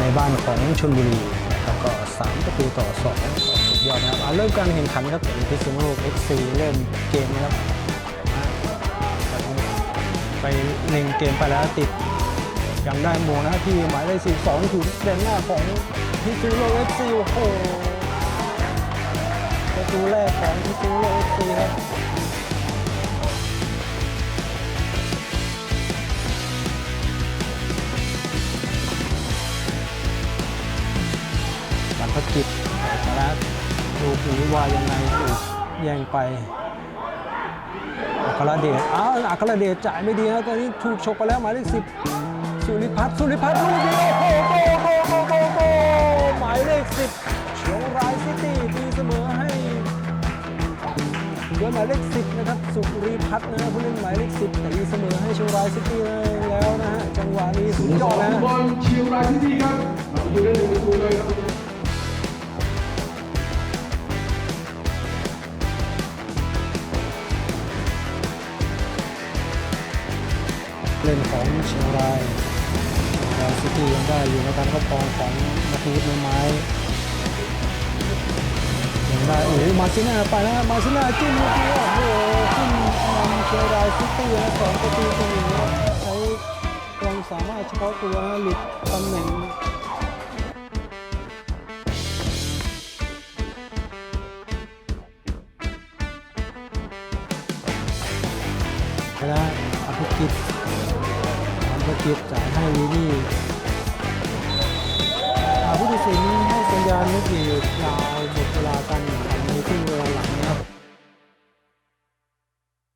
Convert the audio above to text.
ในบ้านของชลบุรีนะครับก็ 3 ประตูต่อ2สุดยอดนะครับเริ่มการแข่งขันครับเป็นพิษณุโลก FC เริ่มเกมนะครับอะไปเล็งเกมไปแล้วติดยังได้โมงนะที่หมายเลข12ถูกแดนหน้าของพิษณุโลก FC โอ้โหประตูแรกของพิษณุโลก FC ครับะกิจสาระดูหูว่ายังไงถูกแย่งไปอัครเดชอ้าวอัครเดชจ่ายไม่ดีนะตอนนี้ถูกฉกไปแล้วหมายเลขสิบสุริพัฒน์สุริพัฒน์ลูกเดียวโอ้โหโอ้โหโอ้โหหมายเลขสิบเชียงรายซิตี้ตีเสมอให้ด้วยหมายเลขสิบนะครับสุริพัฒน์นะผู้เล่นหมายเลขสิบตีเสมอให้เชียงรายซิตี้แล้วนะฮะจังหวะนี้สุดยอดนะบอลเชียงรายซิตี้ครับ เล่นของเชียงรายเชียงรายซิตี้ยังได้อยู่ในการครอบครองของนาทีในไม้ยังได้โอ้โหมาซิน่าไปแล้วมาซิน่าจิ้มลูกนี้โอ้โหขึ้นนำเชียงรายซิตี้นะสองประตูต่อหนึ่งใช้ความสามารถเฉพาะตัวนะหลุดตำแหน่งไปแล้วอภิกิจ อภิกิจจ่ายให้วีนี่ผู้ตัดสินให้สัญญาณนกหวีดยาวหมดเวลาการแข่งขันในครึ่งเวลาหลัง